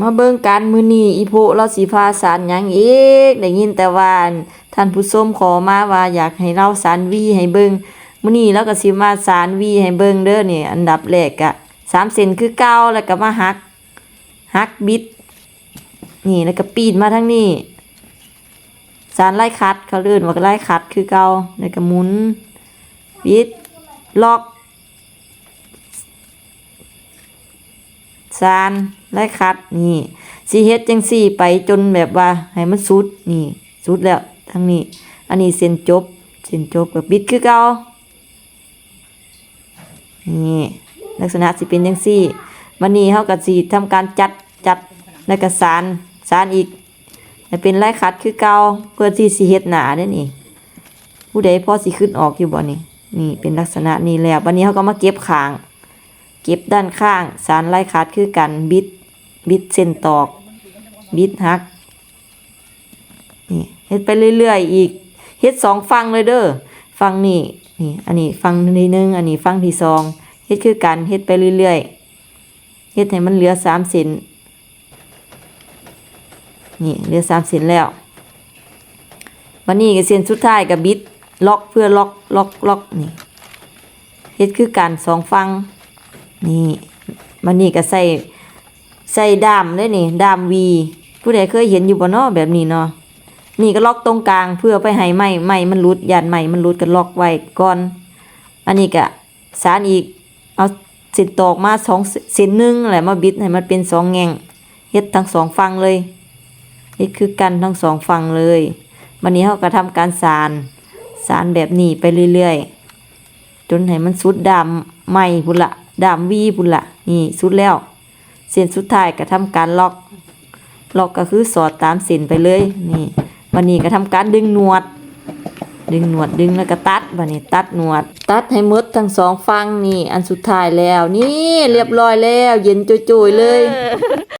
มาเบิ่งกันมื้อนี้อีโพเราสิพาสารหยังอีกได้ยินแต่ว่าอั่นท่านผู้ชมขอมาว่าอยากให้เราสารวีให้เบิ่งมือนี้เราก็สิมาสารวีให้เบิ่งเด้อนี่อันดับแรกก็3เซนคือเก่าแล้วก็มาหักหักบิด นี่แล้วก็ปีนมาทางนี้สารไล่คัดเขาเลื่อนว่าไล่คัดคือเก่าแล้วก็หมุนบิดล็อก สารไล่คัดนี่สีเฮ็ดจังสี่ไปจนแบบว่าให้มันสุดนี่สุดแล้วทั้งนี้ อันนี้เส้นจบเส้นจบกับบิดคือเก่านี่ลักษณะสิเป็นจังสี่วันนี้เขาก็สิทำการจัดจัดแล้วก็สารสารอีกให้เป็นไล่คัดคือเก่าเพื่อที่สิเฮ็ดหนาเด้อนี่ผู้ใดพอสิขึ้นออกอยู่บ่นี่นี่เป็นลักษณะนี้แล้ววันนี้เขาก็มาเก็บขาง เก็บด้านข้าง สารไล่คัดคือกันบิด บิดเส้นตอก บิดหัก นี่เฮ็ดไปเรื่อยๆอีก เฮ็ดสองฟังเลยเด้อ ฟังนี่ นี่ อันนี้ฟังที่หนึ่ง อันนี้ฟังที่สอง เฮ็ดคือกันเฮ็ดไปเรื่อยๆ เฮ็ดให้มันเหลือสามเซนนี่เหลือสามเซนแล้ว วันนี้ก็เส้นสุดท้ายกับบิดล็อกเพื่อล็อกล็อกล็อกนี่เฮ็ดคือกันสองฟัง นี่มันนี่ก็ใส่ใส่ดามได้นี่ดามวีผู้ใดเคยเห็นอยู่บ่นาะแบบนี้เนาะนี่ก็ล็อกตรงกลางเพื่อไปให้ไม้ไม้มันหลุดยันไม้มันหลุดก็ล็อกไว้ก่อน อันนี้ก็สารอีกเอาส้นตอกมาสองส้นหนึ่งแหละมาบิดให้มันเป็นสองแง่งเฮ็ดทั้งสองฝั่งเลยเฮ็ดคือกันทั้งสองฝั่งเลยวันนี้เขาก็ทำการสารสารแบบนี้ไปเรื่อยๆ จนให้มันสุดดำไหมพุ่นละ ดามวีพุ่นละนี่สุดแล้ว เส้นสุดท้ายก็ทำการล็อก ล็อกก็คือสอดตามเส้นไปเลย นี่วันนี้ก็ทำการดึงหนวด ดึงหนวดดึงแล้วก็ตัดวันนี้ตัดหนวด ตัดให้มดทั้งสองฟังนี่ อันสุดท้ายแล้ว นี่เรียบร้อยแล้ว เย็นจุยๆเลย